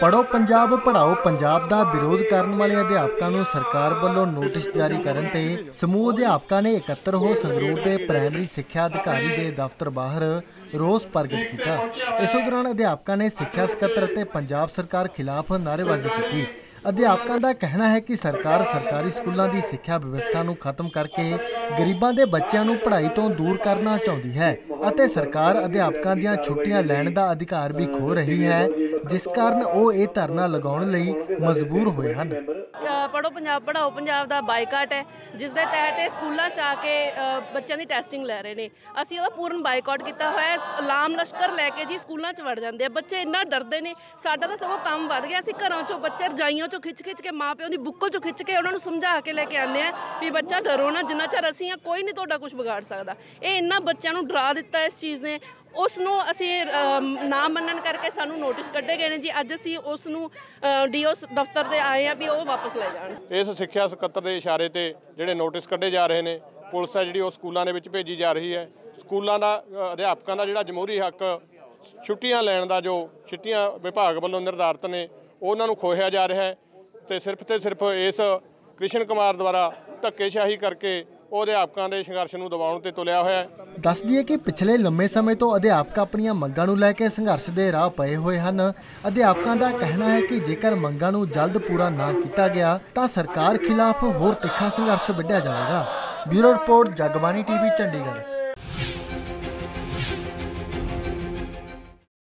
ਪੜੋ ਪੰਜਾਬ ਪੜਾਓ ਪੰਜਾਬ ਦਾ ਵਿਰੋਧ ਕਰਨ ਵਾਲੇ ਅਧਿਆਪਕਾਂ ਨੂੰ ਸਰਕਾਰ ਵੱਲੋਂ ਨੋਟਿਸ ਜਾਰੀ ਕਰਨ ਤੇ ਸਮੂਹ ਅਧਿਆਪਕਾਂ ਨੇ ਇਕੱਤਰ ਹੋ ਸੰਗਰੂਰ ਦੇ ਪ੍ਰਾਇਮਰੀ ਸਿੱਖਿਆ ਅਧਿਕਾਰੀ ਦੇ ਦਫ਼ਤਰ ਬਾਹਰ ਰੋਸ ਪ੍ਰਗਟ ਕੀਤਾ। ਇਸ ਦੌਰਾਨ ਅਧਿਆਪਕਾਂ ਨੇ ਸਿੱਖਿਆ ਸਕੱਤਰ ਅਤੇ ਪੰਜਾਬ ਸਰਕਾਰ ਖਿਲਾਫ ਨਾਅਰੇਬਾਜ਼ੀ ਕੀਤੀ। ਅਧਿਆਪਕਾਂ ਦਾ ਕਹਿਣਾ ਹੈ ਕਿ ਸਰਕਾਰ ਸਰਕਾਰੀ ਸਕੂਲਾਂ ਦੀ ਸਿੱਖਿਆ ਵਿਵਸਥਾ ਨੂੰ ਖਤਮ ਕਰਕੇ ਗਰੀਬਾਂ ਦੇ ਬੱਚਿਆਂ ਨੂੰ ਪੜ੍ਹਾਈ ਤੋਂ ਦੂਰ ਕਰਨਾ ਚਾਹੁੰਦੀ ਹੈ ਅਤੇ ਸਰਕਾਰ ਅਧਿਆਪਕਾਂ ਦੀਆਂ ਛੁੱਟੀਆਂ ਲੈਣ ਦਾ ਅਧਿਕਾਰ ਵੀ ਖੋ ਰਹੀ ਹੈ, ਜਿਸ ਕਾਰਨ ਉਹ ਇਹ ਧਰਨਾ ਲਗਾਉਣ ਲਈ ਮਜਬੂਰ ਹੋਏ ਹਨ। ਅ, ਪੜ੍ਹੋ ਪੰਜਾਬ ਪੜਾਓ ਪੰਜਾਬ ਦਾ ਬਾਈਕਾਟ ਹੈ ਜਿਸ ਦੇ ਤਹਿਤ ਇਹ ਸਕੂਲਾਂ ਚ ਆ ਕੇ ਬੱਚਿਆਂ ਦੀ ਟੈਸਟਿੰਗ ਲੈ ਰਹੇ ਨੇ। ਅਸੀਂ ਉਹਦਾ ਪੂਰਨ ਬਾਈਕਾਟ ਕੀਤਾ ਹੋਇਆ ਹੈ। ਲਾਮ ਲਸ਼ਕਰ ਲੈ ਕੇ ਜੀ ਸਕੂਲਾਂ ਚ ਵੜ ਜਾਂਦੇ ਆ। ਬੱਚੇ ਇੰਨਾ ਡਰਦੇ ਨੇ ਸਾਡਾ ਤਾਂ ਸਗੋਂ ਕੰਮ ਵੱਧ ਗਿਆ। ਅਸੀਂ ਘਰਾਂ ਚੋਂ ਬੱਚੇ ਰਜਾਈਆਂ ਚੋਂ ਖਿੱਚ ਖਿੱਚ ਕੇ ਮਾਪਿਆਂ ਦੀ ਬੁੱਕਲ ਚੋਂ ਖਿੱਚ ਕੇ ਉਹਨਾਂ ਨੂੰ ਸਮਝਾ ਕੇ ਲੈ ਕੇ ਆਉਂਦੇ ਆ ਵੀ ਬੱਚਾ ਡਰੋ ਨਾ ਜਿੰਨਾ ਚਿਰ ਅਸੀਂ ਆ ਕੋਈ ਨਹੀਂ ਤੁਹਾਡਾ ਕੁਝ ਵਿਗਾੜ ਸਕਦਾ। ਇਹ ਇੰਨਾ ਬੱਚਿਆਂ ਨੂੰ ਡਰਾ ਦਿੱਤਾ ਇਸ ਚੀਜ਼ ਨੇ। ਉਸ ਨੂੰ ਅਸੀਂ ਅਮ, ਨਾ ਮੰਨਣ ਕਰਕੇ ਸਾਨੂੰ ਨੋਟਿਸ ਕੱਢੇ ਗਏ ਨੇ ਜੀ। ਅੱਜ ਅਸੀਂ ਉਸ ਨੂੰ ਡੀਓ ਦਫ਼ਤਰ ਤੇ ਆਏ ਆ ਵੀ ਉਹ ਵਾਪਸ ਲੈ ਜਾਣ। ਇਸ ਸਿੱਖਿਆ ਸਕੱਤਰ ਦੇ ਇਸ਼ਾਰੇ ਤੇ ਜਿਹੜੇ ਨੋਟਿਸ ਕੱਢੇ ਜਾ ਰਹੇ ਨੇ, ਪੁਲਿਸ ਹੈ ਜਿਹੜੀ ਉਹ ਸਕੂਲਾਂ ਦੇ ਵਿੱਚ ਭੇਜੀ ਜਾ ਰਹੀ ਹੈ। ਸਕੂਲਾਂ ਦਾ ਅਧਿਆਪਕਾਂ ਦਾ ਜਿਹੜਾ ਜਮਹੂਰੀ ਹੱਕ, ਛੁੱਟੀਆਂ ਲੈਣ ਦਾ ਜੋ ਛੁੱਟੀਆਂ ਵਿਭਾਗ ਵੱਲੋਂ ਨਿਰਧਾਰਤ ਨੇ, ਉਹਨਾਂ ਨੂੰ ਖੋਹਿਆ ਜਾ ਰਿਹਾ ਹੈ ਤੇ ਸਿਰਫ ਤੇ ਸਿਰਫ ਇਸ ਕ੍ਰਿਸ਼ਨ ਕੁਮਾਰ ਦੁਆਰਾ ਧੱਕੇਸ਼ਾਹੀ ਕਰਕੇ ਉਹ ਅਧਿਆਪਕਾਂ ਦੇ ਸੰਘਰਸ਼ ਨੂੰ ਦਬਾਉਣ ਤੇ ਤੁਲਿਆ ਹੋਇਆ ਹੈ। ਦੱਸ ਦਈਏ ਕਿ ਪਿਛਲੇ ਲੰਮੇ ਸਮੇਂ ਤੋਂ ਅਧਿਆਪਕ ਆਪਣੀਆਂ ਮੰਗਾਂ ਨੂੰ ਲੈ ਕੇ ਸੰਘਰਸ਼ ਦੇ ਰਾਹ ਪਏ ਹੋਏ ਹਨ। ਅਧਿਆਪਕਾਂ ਦਾ ਕਹਿਣਾ ਹੈ ਕਿ ਜੇਕਰ ਮੰਗਾਂ ਨੂੰ ਜਲਦ ਪੂਰਾ ਨਾ ਕੀਤਾ ਗਿਆ, ਤਾਂ ਸਰਕਾਰ ਖਿਲਾਫ ਹੋਰ ਤਿੱਖਾ ਸੰਘਰਸ਼ ਵਿੱਢਿਆ ਜਾਵੇਗਾ। Bureau report, Jagbani TV, Chandigarh.